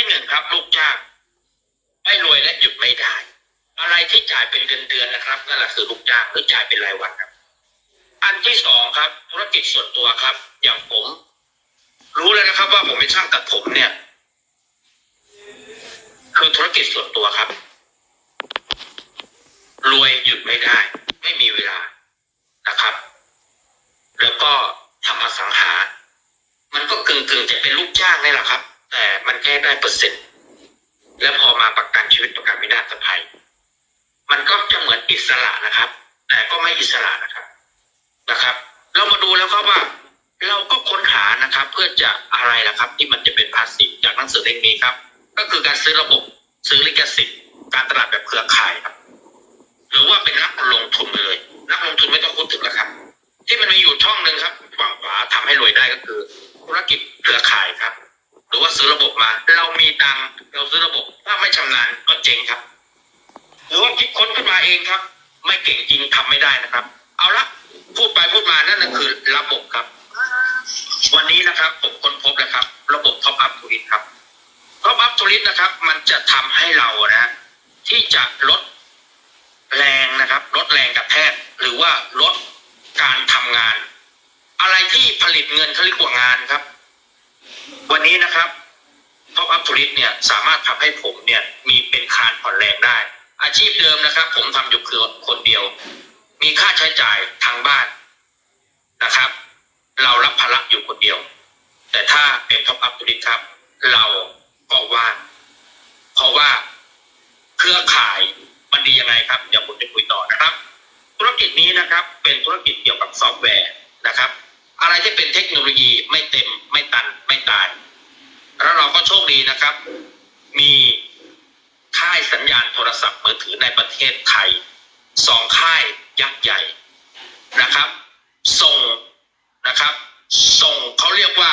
ที่หนึ่งครับ ลูกจ้างไม่รวยและหยุดไม่ได้ อะไรที่จ่ายเป็นเดือนเดือนๆนะครับนั่นแหละคือลูกจ้างหรือจ่ายเป็นรายวันครับ อันที่สองครับ ธุรกิจส่วนตัวครับ อย่างผม รู้เลยนะครับ ว่าผมเป็นช่างตัดผมเนี่ย คือธุรกิจส่วนตัวครับ รวยหยุดไม่ได้ ไม่มีเวลานะครับ แล้วก็ทำอสังหา มันก็กึ่งๆจะเป็นลูกจ้างนี่แหละครับ แต่มันแค่ได้เปอร์เซ็นต์แล้วพอมาประกันชีวิตประกันวินาศภัย มันก็จะเหมือนอิสระนะครับ แต่ก็ไม่อิสระนะครับนะครับ เรามาดูแล้วครับว่า เราก็ค้นหานะครับ เพื่อจะอะไรล่ะครับ ที่มันจะเป็นพาสซีฟจากหนังสือเล่มนี้ครับ ก็คือการซื้อระบบซื้อลิขสิทธิ์การตลาดแบบเครือข่ายครับ หรือว่าเป็นนักลงทุนเลย นักลงทุนไม่ต้องพูดถึงแล้วครับ ที่มันมีอยู่ช่องหนึ่งครับฝั่งขวาทำให้รวยได้ก็คือ ธุรกิจเครือข่ายครับ หรือว่าซื้อระบบมา เรามีตังเราซื้อระบบ ถ้าไม่ชำนาญก็เจ๊งครับ หรือว่าคิดค้นขึ้นมาเองครับ ไม่เก่งจริงทำไม่ได้นะครับ เอาละพูดไปพูดมานั่นคือระบบครับ วันนี้นะครับผมค้นพบแล้วครับ ระบบท็อปอัพทูริสครับท็อปอัพทูริสนะครับ มันจะทำให้เรานะที่จะลดแรงนะครับ ลดแรงกระแทกหรือว่าลดการทำงาน อะไรที่ผลิตเงินเขาเรียกว่างานครับ วันนี้นะครับท็อปอัพทูริสเนี่ยสามารถทำให้ผมเนี่ยมีเป็นคานผ่อนแรงได้ อาชีพเดิมนะครับ ผมทำอยู่คือคนเดียว มีค่าใช้จ่ายทางบ้านนะครับ เรารับภาระอยู่คนเดียว แต่ถ้าเป็นท็อปอัพธุรกิจครับ เราก็ว่างเพราะว่าเครือข่ายมันดียังไงครับเดี๋ยวผมจะคุยต่อนะครับ ธุรกิจนี้นะครับ เป็นธุรกิจเกี่ยวกับซอฟต์แวร์นะครับ อะไรที่เป็นเทคโนโลยีไม่เต็มไม่ตันไม่ตาย แล้วเราก็โชคดีนะครับ มีค่ายสัญญาณโทรศัพท์มือถือในประเทศไทยสองค่ายยักษ์ใหญ่นะครับ ส่งนะครับ ส่งเขาเรียกว่า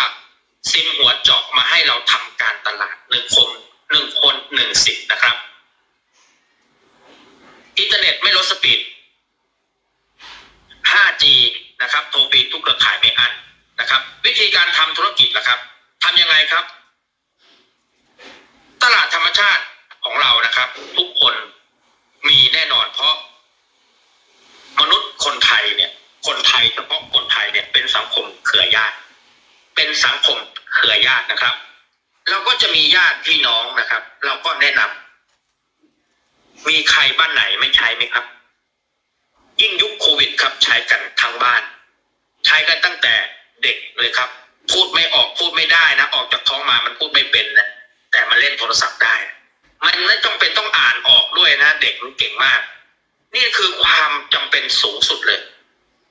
ซิมหัวเจาะมาให้เราทำการตลาดหนึ่งคนหนึ่งคนหนึ่งสิทธิ์นะครับ อินเทอร์เน็ตไม่ลดสปีด 5G นะครับ โทรฟรีทุกเครือข่ายไม่อั้นนะครับ วิธีการทำธุรกิจล่ะครับทำยังไงครับ ตลาดธรรมชาติของเรานะครับ ทุกคนมีแน่นอนเพราะ มนุษย์คนไทยเนี่ย คนไทยเฉพาะคนไทยเนี่ยเป็นสังคมเครือญาติ เป็นสังคมเครือญาตินะครับ เราก็จะมีญาติ พี่น้องนะครับ เราก็แนะนำมีใครบ้านไหนไม่ใช้ไหมครับ ยิ่งยุคโควิดครับ ใช้กันทั้งบ้าน ใช้กันตั้งแต่เด็กเลยครับ พูดไม่ออกพูดไม่ได้นะออกจากท้องมามันพูดไม่เป็นนะแต่มันเล่นโทรศัพท์ได้ มันไม่ต้องเป็นต้องอ่านออกด้วยนะ เด็กมันเก่งมาก นี่คือความจำเป็นสูงสุดเลย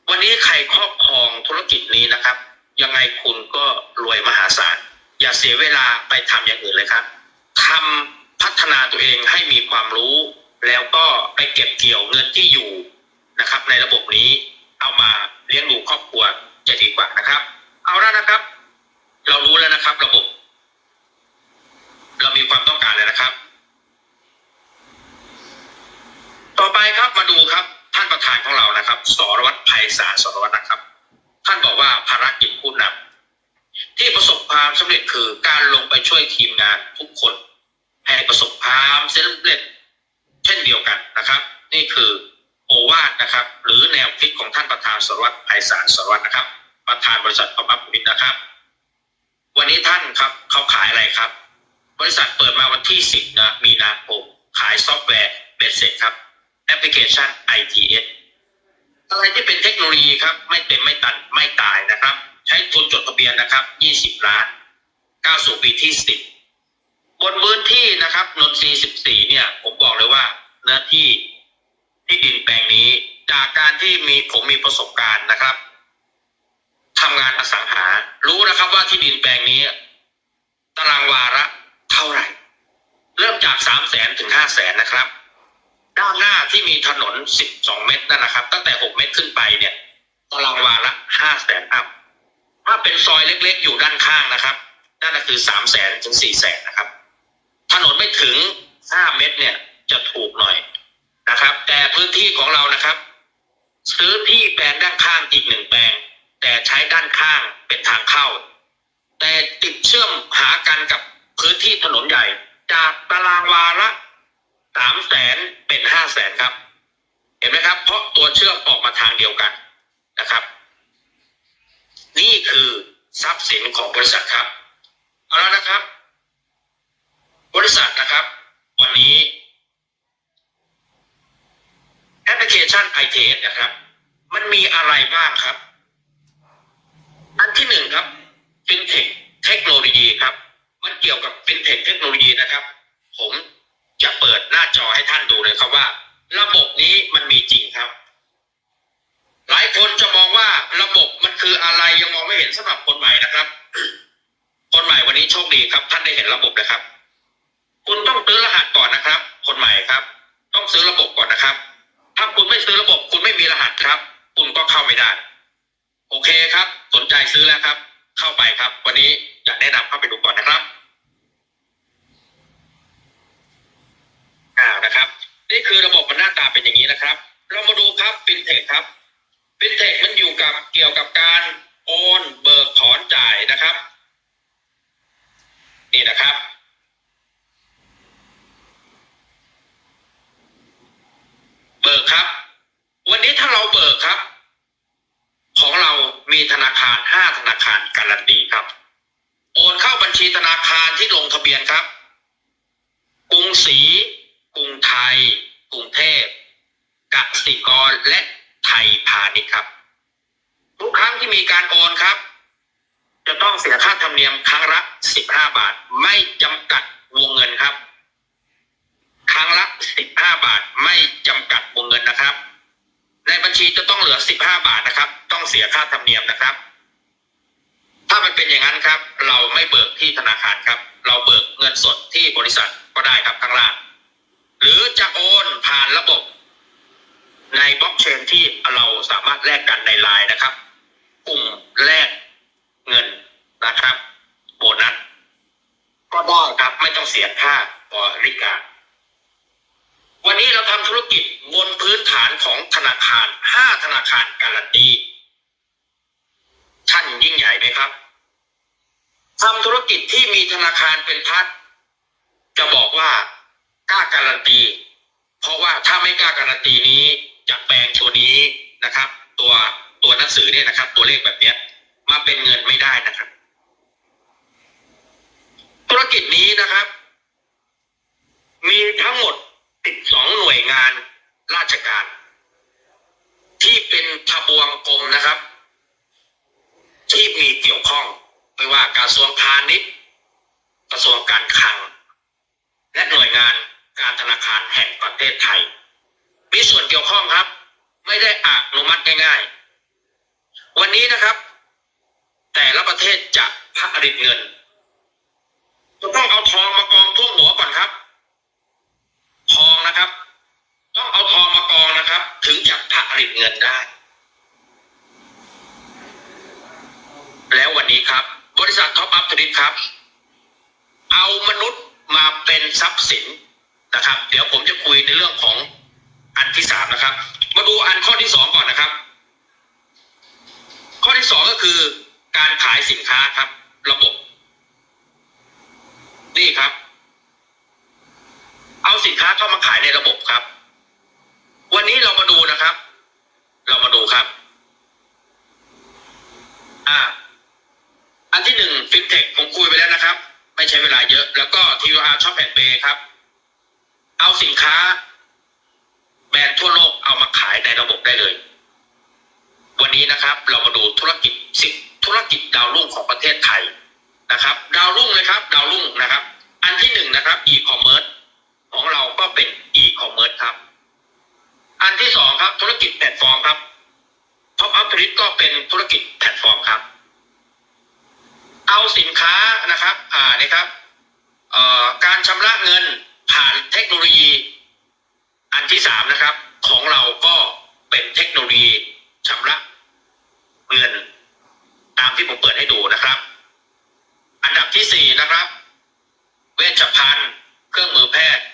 วันนี้ใครครอบครองธุรกิจนี้นะครับ ยังไงคุณก็รวยมหาศาล อย่าเสียเวลาไปทำอย่างอื่นเลยครับทำพัฒนาตัวเองให้มีความรู้ แล้วก็ไปเก็บเกี่ยวเงินที่อยู่นะครับ ในระบบนี้เอามาเลี้ยงดูครอบครัวจะดีกว่านะครับ เอาละนะครับ เรารู้แล้วนะครับ ระบบ เรามีความต้องการเลยนะครับ ต่อไปครับมาดูครับ ท่านประธานของเรานะครับ สรวัตรไพศาลสรวัตรนะครับ ท่านบอกว่าภารกิจผู้นำ ที่ประสบความสำเร็จคือการลงไปช่วยทีมงานทุกคน ให้ประสบความสำเร็จเช่นเดียวกันนะครับ นี่คือโอวาทนะครับ หรือแนวคิดของท่านประธานสรวัตรไพศาลสรวัตรนะครับ ประธานบริษัทพอมัพมิตนะครับ วันนี้ท่านครับเขาขายอะไรครับ บริษัทเปิดมาวันที่ 10นะมีนาคมขายซอฟต์แวร์เบ็ดเสร็จครับแอปพลิเคชัน ITS อะไรที่เป็นเทคโนโลยีครับ ไม่เต็มไม่ตันไม่ตายนะครับ ช้ทุนจดทะเบียนนะครับ 20 ล้านก้าวสู่ปีที่ 10 บนพื้นที่นะครับนนทรีย์14 เนี่ย ผมบอกเลยว่าเนื้อที่ที่ดินแปลงนี้จากการที่มีผมมีประสบการณ์นะครับทำงานอสังหา รู้นะครับว่าที่ดินแปลงนี้ ตารางวาระเท่าไหร่ เริ่มจาก3 0 0แสนถึง5 0 0แสนนะครับ ด้านหน้าที่มีถนน12เมตรนั่นนะครับ ตั้งแต่6เมตรขึ้นไปเนี่ย ตารางวาละ5แสนอัพ ถ้าเป็นซอยเล็กๆ อยู่ด้านข้างนะครับ นั่นก็คือสามแสนถึงสี่แสนนะครับ ถนนไม่ถึงห้าเมตรเนี่ยจะถูกหน่อยนะครับ แต่พื้นที่ของเรานะครับ ซื้อที่แปลงด้านข้างอีกหนึ่งแปลง แต่ใช้ด้านข้างเป็นทางเข้า แต่ติดเชื่อมหากันกับพื้นที่ถนนใหญ่ จากตารางวาละสามแสนเป็นห้าแสนครับ เห็นไหมครับ เพราะตัวเชื่อมออกมาทางเดียวกันนะครับ นี่คือทรัพย์สินของบริษัทครับ เอาล้วนะครับ บริษัทนะครับ วันนี้แอปพลิเคชัน i t s นะครับ มันมีอะไรบ้างครับ อันที่หนึ่งครับฟินเทคเทคโนโลยีครับ มันเกี่ยวกับฟินเทคเทคโนโลยีนะครับ ผมจะเปิดหน้าจอให้ท่านดูเลยครับว่า ระบบนี้มันมีจริงครับ หลายคนจะมองว่าระบบม คืออะไรยังมองไม่เห็นสำหรับคนใหม่นะครับ คนใหม่วันนี้โชคดีครับ ท่านได้เห็นระบบนะครับ คุณต้องซื้อรหัสก่อนนะครับ คนใหม่ครับ ต้องซื้อระบบก่อนนะครับ ถ้าคุณไม่ซื้อระบบ คุณไม่มีรหัสครับ คุณก็เข้าไม่ได้ โอเคครับ สนใจซื้อแล้วครับ เข้าไปครับ วันนี้อยากแนะนำเข้าไปดูก่อนนะครับอ่านะครับ นี่คือระบบมันหน้าตาเป็นอย่างนี้นะครับ เรามาดูครับฟินเทคครับ ฟินเทคมันอยู่กับเกี่ยวกับการโอนเบิกถอนจ่ายนะครับ นี่นะครับ เบิกครับ วันนี้ถ้าเราเบิกครับ ของเรามีธนาคารห้าธนาคารการันตีครับ โอนเข้าบัญชีธนาคารที่ลงทะเบียนครับ กรุงศรีกรุงไทย กรุงเทพกสิกรและ ยพาณิชย์ครับ ทุกครั้งที่มีการโอนครับ จะต้องเสียค่าธรรมเนียมครั้งละ15บห้าบาท ไม่จำกัดวงเงินครับ ครั้งละ15บห้าบาท ไม่จำกัดวงเงินนะครับ ในบัญชีจะต้องเหลือ15บาทนะครับ ต้องเสียค่าธรรมเนียมนะครับ ถ้ามันเป็นอย่างนั้นครับ เราไม่เบิกที่ธนาคารครับ เราเบิกเงินสดที่บริษัทก็ได้ครับข้างล่างหรือจะโอนผ่านระบบ ในบล็อกเชนที่เราสามารถแลกกันในไลน์นะครับ กลุ่มแลกเงินนะครับ โบนัสก็ได้ครับไม่ต้องเสียค่าบริการวันนี้เราทำธุรกิจบนพื้นฐานของธนาคารห้าธนาคารการันตี ท่านยิ่งใหญ่ไหมครับทำธุรกิจที่มีธนาคารเป็นพัดจะบอกว่ากล้าการันตี เพราะว่าถ้าไม่กล้าการันตีนี้ จะแปลงตัวนี้นะครับ ตัวตัวหนังสือเนี่ยนะครับ ตัวเลขแบบเนี้ยมาเป็นเงินไม่ได้นะครับ ธุรกิจนี้นะครับ มีทั้งหมด12หน่วยงานราชการ ที่เป็นทบวงกรมนะครับ ที่มีเกี่ยวข้องไม่ว่าการทรวงพาณิชย์กระทรวงการคลัง และหน่วยงานการธนาคารแห่งประเทศไทย มีส่วนเกี่ยวข้องครับ ไม่ได้อนุมัติง่าย ๆ วันนี้นะครับ แต่ละประเทศจะผลิตเงินจะต้องเอาทองมากองท่วมหัวก่อนครับ ทองนะครับ ต้องเอาทองมากองนะครับ ถึงจะผลิตเงินได้ แล้ววันนี้ครับ บริษัทท็อปอัพทริปครับ เอามนุษย์มาเป็นทรัพย์สินนะครับ เดี๋ยวผมจะคุยในเรื่องของ อันที่สามนะครับ มาดูอันข้อที่สองก่อนนะครับ ข้อที่สองก็คือ การขายสินค้าครับ ระบบ นี่ครับ เอาสินค้าเข้ามาขายในระบบครับ วันนี้เรามาดูนะครับ เรามาดูครับ อ่า อันที่หนึ่งฟินเทคผมคุยไปแล้วนะครับ ไม่ใช้เวลาเยอะ แล้วก็ TUR Shop and Pay ครับ เอาสินค้า แบรนด์ทั่วโลกเอามาขายในระบบได้เลย วันนี้นะครับเรามาดูธุรกิจสิบธุรกิจดาวรุ่งของประเทศไทยนะครับ ดาวรุ่งเลยครับ ดาวรุ่งนะครับ อันที่หนึ่งนะครับ e-commerce ของเราก็เป็น e-commerce ครับ อันที่สองครับ ธุรกิจแพลตฟอร์มครับ Top Up Trip ก็เป็นธุรกิจแพลตฟอร์มครับ เอาสินค้านะครับ อ่านี่ครับเอ่อการชำระเงินผ่านเทคโนโลยี ที่สามนะครับ ของเราก็เป็นเทคโนโลยีชำระเงินตามที่ผมเปิดให้ดูนะครับ อันดับที่สี่นะครับ เวชภัณฑ์ เครื่องมือแพทย์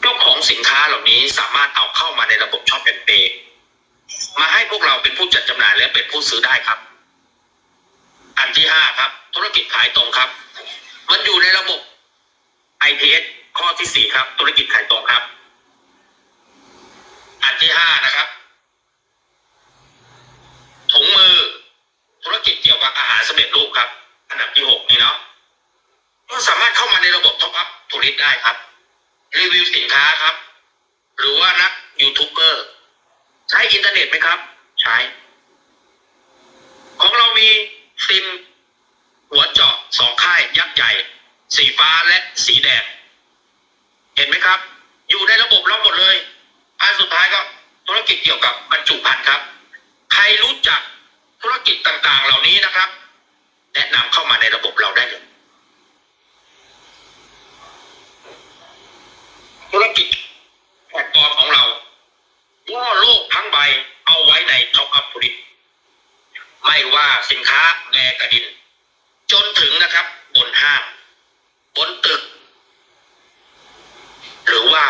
เจ้าของสินค้าเหล่านี้สามารถเอาเข้ามาในระบบช็อปแอนเปย์มาให้พวกเราเป็นผู้จัดจำหน่ายและเป็นผู้ซื้อได้ครับ อันที่ห้าครับ ธุรกิจขายตรงครับ มันอยู่ในระบบ ITS ข้อที่สี่ครับ ธุรกิจขายตรงครับ อันที่ห้านะครับ ถุงมือ ธุรกิจเกี่ยวกับอาหารสำเร็จรูปครับ อันดับที่หกนี่เนาะก็สามารถเข้ามาในระบบท็อปอัพทูริสได้ครับ รีวิวสินค้าครับ หรือว่านักยูทูบเบอร์ใช้อินเทอร์เน็ตไหมครับ ใช้ ของเรามีซิมหัวเจาะสองค่ายยักษ์ใหญ่ สีฟ้าและสีแดง เห็นไหมครับ อยู่ในระบบเราหมดเลยอันสุดท้ายก็ธุรกิจเกี่ยวกับบรรจุภัณฑ์ครับ ใครรู้จักธุรกิจต่างๆ เหล่านี้นะครับ แนะนำเข้ามาในระบบเราได้เลยธุรกิจแพลตฟอร์มของเราล่อโลกทั้งใบเอาไว้ในท็อปอัพผลิตไม่ว่าสินค้าแบกกระดิน จนถึงนะครับ บนห้าง บนตึก หรือว่า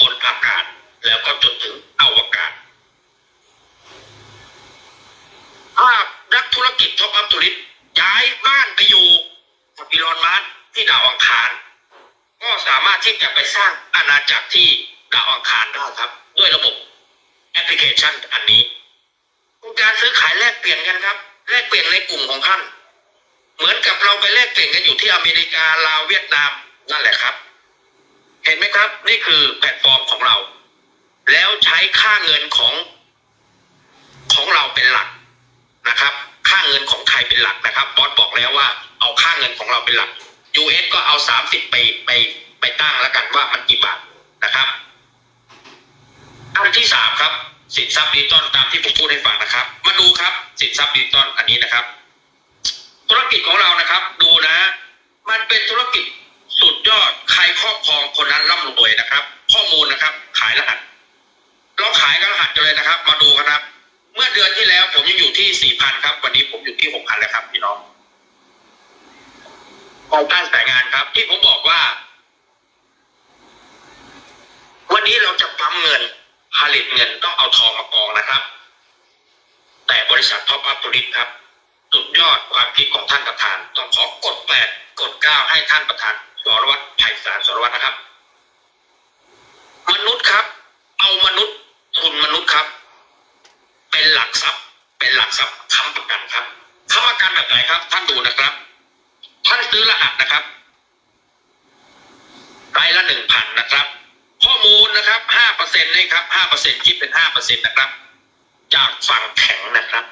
บนอากาศแล้วก็จนถึงอวกาศถ้านักธุรกิจท็อปอัพธุริตย้ายบ้านไปอยู่กับอีลอนมัสที่ดาวอังคาร ก็สามารถที่จะไปสร้างอาณาจักรที่ดาวอังคารได้ครับ ด้วยระบบแอปพลิเคชันอันนี้เป็นการซื้อขายแลกเปลี่ยนกันครับ แลกเปลี่ยนในกลุ่มของท่าน เหมือนกับเราไปแลกเปลี่ยนกันอยู่ที่อเมริกาลาวเวียดนามนั่นแหละครับ เห็นไหมครับ นี่คือแพลตฟอร์มของเรา แล้วใช้ค่าเงินของของเราเป็นหลักนะครับ ค่าเงินของไทยเป็นหลักนะครับบอสบอกแล้วว่า เอาค่าเงินของเราเป็นหลัก US ก็เอาสามสิบไปไปไปตั้งแล้วกันว่ามันกี่บาทนะครับอันที่สามครับ สินทรัพย์ดิจิตอลตามที่ผมพูดให้ฟังนะครับ มาดูครับ สินทรัพย์ดิจิตอลอันนี้นะครับ ธุรกิจของเรานะครับ ดูนะ มันเป็นธุรกิจ สุดยอดใครครอบครองคนนั้นร่ำรวยนะครับ ข้อมูลนะครับ ขายรหัสเราขายกันรหัสกันเลยนะครับ มาดูกันครับ เมื่อเดือนที่แล้วผมยังอยู่ที่สี่พันครับ วันนี้ผมอยู่ที่หกพันแล้วครับพี่น้องภายใต้สายงานครับ ที่ผมบอกว่า วันนี้เราจะปั๊มเงินผลิตเงินต้องเอาทองมากองนะครับ แต่บริษัทท็อปอัพตุริสครับ สุดยอดความคิดของท่านประธาน ต้องขอกดแปดกดเก้าให้ท่านประธาน สรวัตรไผ่สารสรวัตรนะครับ มนุษย์ครับ เอามนุษย์ทุนมนุษย์ครับ เป็นหลักทรัพย์ เป็นหลักทรัพย์ค้ำประกันครับค้ำประกันแบบไหนครับ ท่านดูนะครับ ท่านซื้อรหัสนะครับรายละหนึ่งพันนะครับ ข้อมูลนะครับห้าเปอร์เซ็นต์นี่ครับห้าเปอร์เซ็นต์คิดเป็นห้าเปอร์เซ็นต์นะครับ จากฝั่งแข็งนะครับ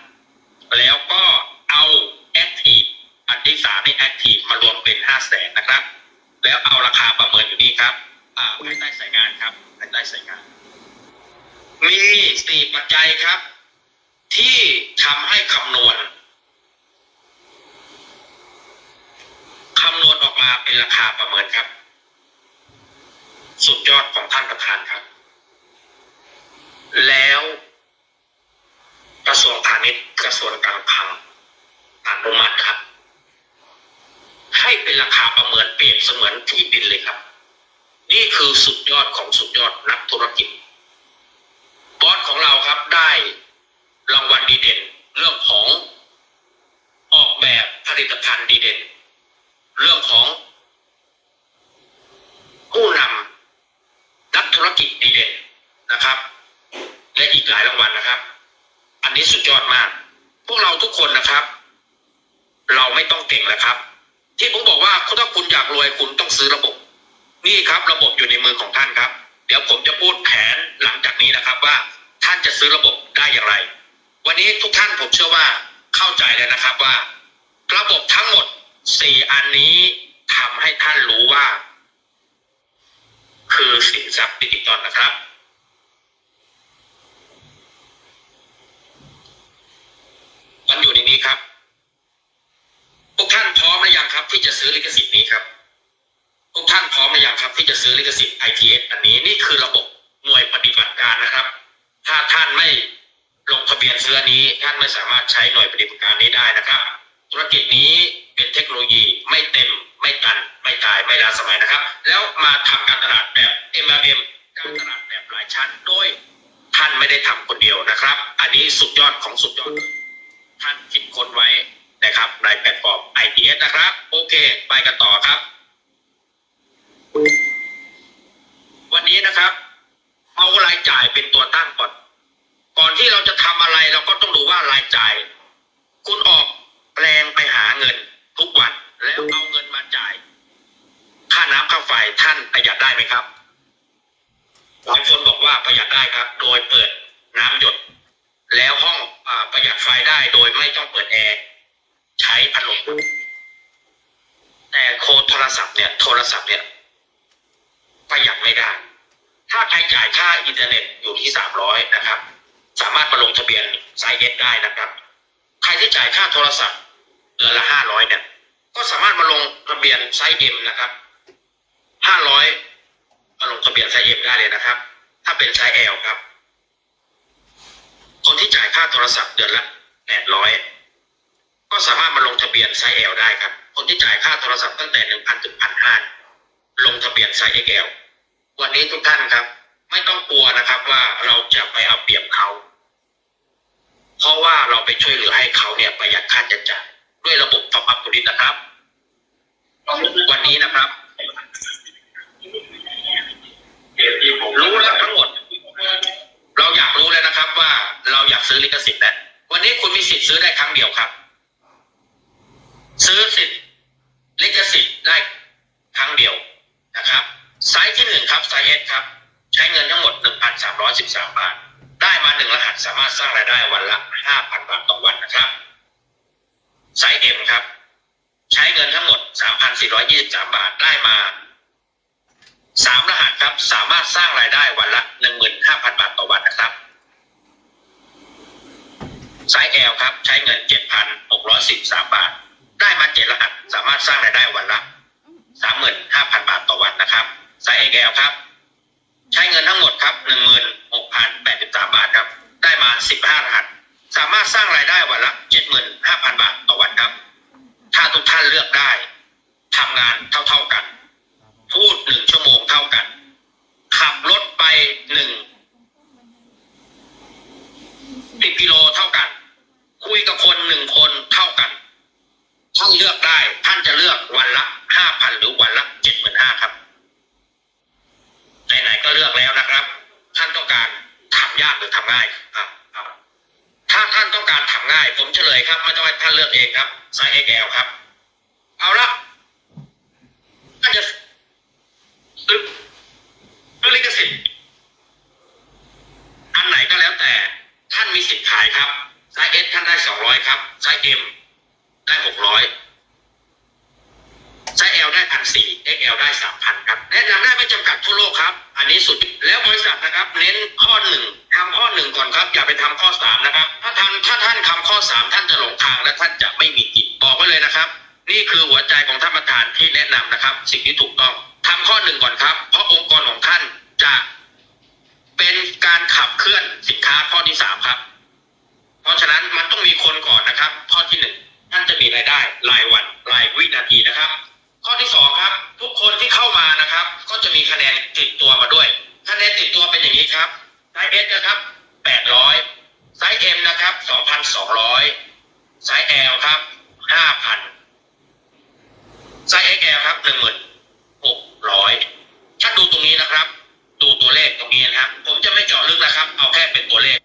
แล้วก็เอาแอคทีฟอันที่สามนี่แอคทีฟมารวมเป็นห้าแสนนะครับ แล้วเอาราคาประเมินอยู่นี่ครับ อ่าภายใต้สายงานครับภายใต้สายงาน มีสี่ปัจจัยครับ ที่ทำให้คำนวณคำนวณออกมาเป็นราคาประเมินครับ สุดยอดของท่านประธานครับ แล้วกระทรวงพาณิชย์กระทรวงการคลังอนุมัติครับ ให้เป็นราคาประเมินเปรียบเสมือนที่ดินเลยครับ นี่คือสุดยอดของสุดยอดนักธุรกิจ บอสของเราครับได้รางวัลดีเด่น เรื่องของออกแบบผลิตภัณฑ์ดีเด่น เรื่องของผู้นำนักธุรกิจดีเด่นนะครับ และอีกหลายรางวัลนะครับ อันนี้สุดยอดมาก พวกเราทุกคนนะครับ เราไม่ต้องเก่งแล้วครับ ที่ผมบอกว่าถ้าคุณอยากรวยคุณต้องซื้อระบบ นี่ครับระบบอยู่ในมือของท่านครับ เดี๋ยวผมจะพูดแผนหลังจากนี้นะครับว่าท่านจะซื้อระบบได้อย่างไร วันนี้ทุกท่านผมเชื่อว่าเข้าใจแล้วนะครับว่า ระบบทั้งหมดสี่อันนี้ทำให้ท่านรู้ว่า คือสินทรัพย์ดิจิตอลนะครับมันอยู่ในนี้ครับ พวกท่านพร้อมหรือยังครับที่จะซื้อลิขสิทธิ์นี้ครับทุกท่านพร้อมหรือยังครับ ที่จะซื้อลิขสิทธิ์ ITS อันนี้นี่คือระบบหน่วยปฏิบัติการนะครับ ถ้าท่านไม่ลงทะเบียนซื้อนี้ ท่านไม่สามารถใช้หน่วยปฏิบัติการนี้ได้นะครับ ธุรกิจนี้เป็นเทคโนโลยีไม่เต็ม ไม่ตัน ไม่ตายไม่ล้าสมัยนะครับ แล้วมาทำการตลาดแบบ MLM การตลาดแบบหลายชั้นโดยท่านไม่ได้ทำคนเดียวนะครับ อันนี้สุดยอดของสุดยอด ท่านคิดค้นไว้ นะครับในแพลตฟอร์ม ITS นะครับ โอเค ไปกันต่อครับ วันนี้นะครับ เอารายจ่ายเป็นตัวตั้งก่อน ก่อนที่เราจะทำอะไรเราก็ต้องดูว่ารายจ่าย คุณออกแรงไปหาเงินทุกวันแล้วเอาเงินมาจ่าย ค่าน้ำค่าไฟท่านประหยัดได้ไหมครับบางคนบอกว่าประหยัดได้ครับ โดยเปิดน้ำหยด แล้วห้องอประหยัดไฟได้โดยไม่ต้องเปิดแอร์ ใช้พัดลมแต่โคโทรศัพท์เนี่ย โทรศัพท์เนี่ยประหยัดไม่ได้ ถ้าใครจ่ายค่าอินเทอร์เน็ตอยู่ที่สามร้อยนะครับ สามารถมาลงทะเบียนไซเอสได้นะครับ ใครที่จ่ายค่าโทรศัพท์เดือนละห้าร้อยเนี่ย ก็สามารถมาลงทะเบียนไซเอ็มนะครับห้าร้อยมาลงทะเบียนไซเอ็มได้เลยนะครับ ถ้าเป็นไซเอลครับ คนที่จ่ายค่าโทรศัพท์เดือนละแปดร้อย ก็สามารถมาลงทะเบียนไซส์ L ได้ครับ คนที่จ่ายค่าโทรศัพท์ตั้งแต่หนึ่งพันถึงพันห้าลงทะเบียนไซส์ XL วันนี้ทุกท่านครับ ไม่ต้องกลัวนะครับว่าเราจะไปเอาเปรียบเขา เพราะว่าเราไปช่วยเหลือให้เขาเนี่ยประหยัดค่าใช้จ่ายด้วยระบบ Top Up ตัวนี้นะครับ วันนี้นะครับรู้แล้วทั้งหมด เราอยากรู้แล้วนะครับว่าเราอยากซื้อลิขสิทธิ์แล้ววันนี้คุณมีสิทธิ์ซื้อได้ครั้งเดียวครับ ซื้อสิทธิ์ลิขสิทธิ์ได้ครั้งเดียวนะครับไซส์ที่หนึ่งครับไซส์เอสครับ ใช้เงินทั้งหมดหนึ่งพันสามร้อยสิบสามบาท ได้มาหนึ่งรหัสสามารถสร้างรายได้วันละห้าพันบาทต่อวันนะครับไซส์เอ็มครับ ใช้เงินทั้งหมดสามพันสี่ร้อยยี่สิบสามบาทได้มาสามรหัสครับสามารถสร้างรายได้วันละหนึ่งหมื่นห้าพันบาทต่อวันนะครับไซส์ L ครับ ใช้เงินเจ็ดพันหกร้อยสิบสามบาท ได้มาเจ็ดรหัสสามารถสร้างรายได้วันละสามหมื่นห้าพันบาทต่อวันนะครับไซส์ XL ครับ ใช้เงินทั้งหมดครับหนึ่งหมื่นหกพันแปดสิบสามบาทครับ ได้มาสิบห้ารหัส สามารถสร้างรายได้วันละเจ็ดหมื่นห้าพันบาทต่อวันครับ ถ้าทุกท่านเลือกได้ทำงานเท่า ๆกัน พูดหนึ่งชั่วโมงเท่ากัน ขับรถไปหนึ่งสิบกิโลเท่ากัน คุยกับคนหนึ่งคนเท่ากัน ท่านเลือกได้ ท่านจะเลือกวันละห้าพันหรือวันละเจ็ดหมื่นห้าครับ ไหนๆก็เลือกแล้วนะครับ ท่านต้องการทำยากหรือทำง่ายครับครับถ้าท่านต้องการทำง่าย ผมเฉลยครับ ไม่ต้องให้ท่านเลือกเองครับไซ ส์ XL ครับ เอาละท่าจะซื้อซื้อลิขสิทธิ์อันไหนก็แล้วแต่ท่านมีสิทธิ์ขายครับไซส์เอสท่านได้สองร้อยครับไซส์เอ็มได้หกร้อยไซส์เอลได้พันสี่เอ็กเอลได้สามพันครับแนะนำได้ไม่จำกัดทั่วโลกครับ อันนี้สุดแล้วบริษัทนะครับ เน้นข้อหนึ่ง ทำข้อหนึ่งก่อนครับ อย่าไปทำข้อสามนะครับ ถ้าท่านถ้าท่านทำข้อสามท่านจะหลงทางและท่านจะไม่มีกิจบอกไว้เลยนะครับ นี่คือหัวใจของท่านประธานที่แนะนำนะครับ สิ่งที่ถูกต้องทำข้อหนึ่งก่อนครับ เพราะองค์กรของท่านจะเป็นการขับเคลื่อนสินค้าข้อที่สามครับ เพราะฉะนั้นมันต้องมีคนก่อนนะครับ ข้อที่หนึ่งท่านจะมีรายได้รายวันรายวินาทีนะครับ ข้อที่สองครับ ทุกคนที่เข้ามานะครับ ก็จะมีคะแนนติดตัวมาด้วย คะแนนติดตัวเป็นอย่างนี้ครับ ไซส์เอสนะครับแปดร้อยไซส์เอ็มนะครับสองพันสองร้อยไซส์แอลครับห้าพันไซส์ XL ครับหนึ่งหมื่นหกร้อยถ้าดูตรงนี้นะครับ ดูตัวเลขตรงนี้นะครับ ผมจะไม่เจาะลึกนะครับ เอาแค่เป็นตัวเลข